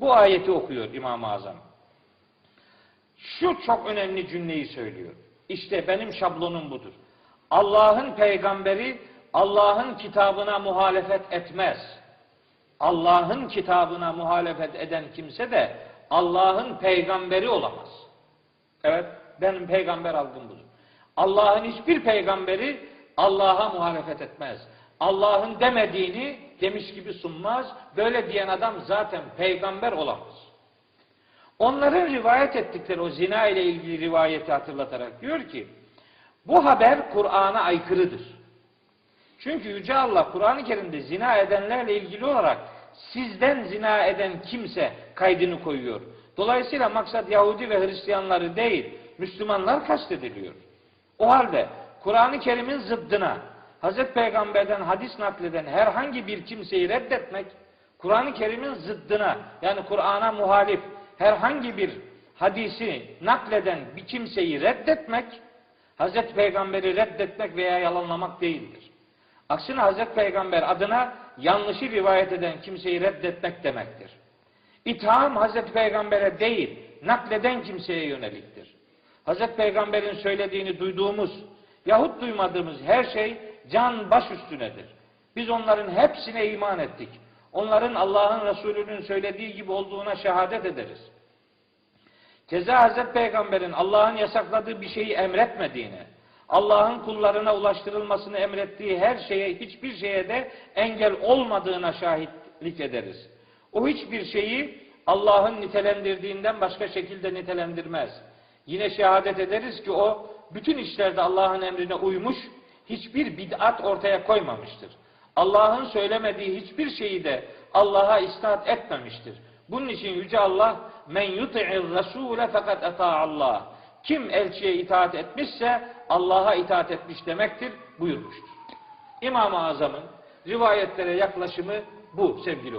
Bu ayeti okuyor İmam-ı Azam. Şu çok önemli cümleyi söylüyor. İşte benim şablonum budur. Allah'ın peygamberi Allah'ın kitabına muhalefet etmez. Allah'ın kitabına muhalefet eden kimse de Allah'ın peygamberi olamaz. Evet, benim peygamber algım budur. Allah'ın hiçbir peygamberi Allah'a muhalefet etmez. Allah'ın demediğini demiş gibi sunmaz. Böyle diyen adam zaten peygamber olamaz. Onların rivayet ettikleri o zina ile ilgili rivayeti hatırlatarak diyor ki, bu haber Kur'an'a aykırıdır. Çünkü Yüce Allah Kur'an-ı Kerim'de zina edenlerle ilgili olarak sizden zina eden kimse kaydını koyuyor. Dolayısıyla maksat Yahudi ve Hristiyanları değil, Müslümanlar kastediliyor. O halde Kur'an-ı Kerim'in zıddına Hazreti Peygamber'den hadis nakleden herhangi bir kimseyi reddetmek, Kur'an-ı Kerim'in zıddına yani Kur'an'a muhalif herhangi bir hadisi nakleden bir kimseyi reddetmek, Hazreti Peygamber'i reddetmek veya yalanlamak değildir. Aksine Hazreti Peygamber adına yanlışı rivayet eden kimseyi reddetmek demektir. İtham Hazreti Peygamber'e değil, nakleden kimseye yöneliktir. Hazreti Peygamber'in söylediğini duyduğumuz yahut duymadığımız her şey can baş üstünedir. Biz onların hepsine iman ettik. Onların Allah'ın Resulü'nün söylediği gibi olduğuna şehadet ederiz. Keza Hazreti Peygamber'in Allah'ın yasakladığı bir şeyi emretmediğine, Allah'ın kullarına ulaştırılmasını emrettiği her şeye, hiçbir şeye de engel olmadığına şahitlik ederiz. O hiçbir şeyi Allah'ın nitelendirdiğinden başka şekilde nitelendirmez. Yine şehadet ederiz ki o bütün işlerde Allah'ın emrine uymuş, hiçbir bid'at ortaya koymamıştır. Allah'ın söylemediği hiçbir şeyi de Allah'a istat etmemiştir. Bunun için Yüce Allah men yuti'ir rasule fakat ata Allah. Kim elçiye itaat etmişse Allah'a itaat etmiş demektir buyurmuştur. İmam-ı Azam'ın rivayetlere yaklaşımı bu sevgili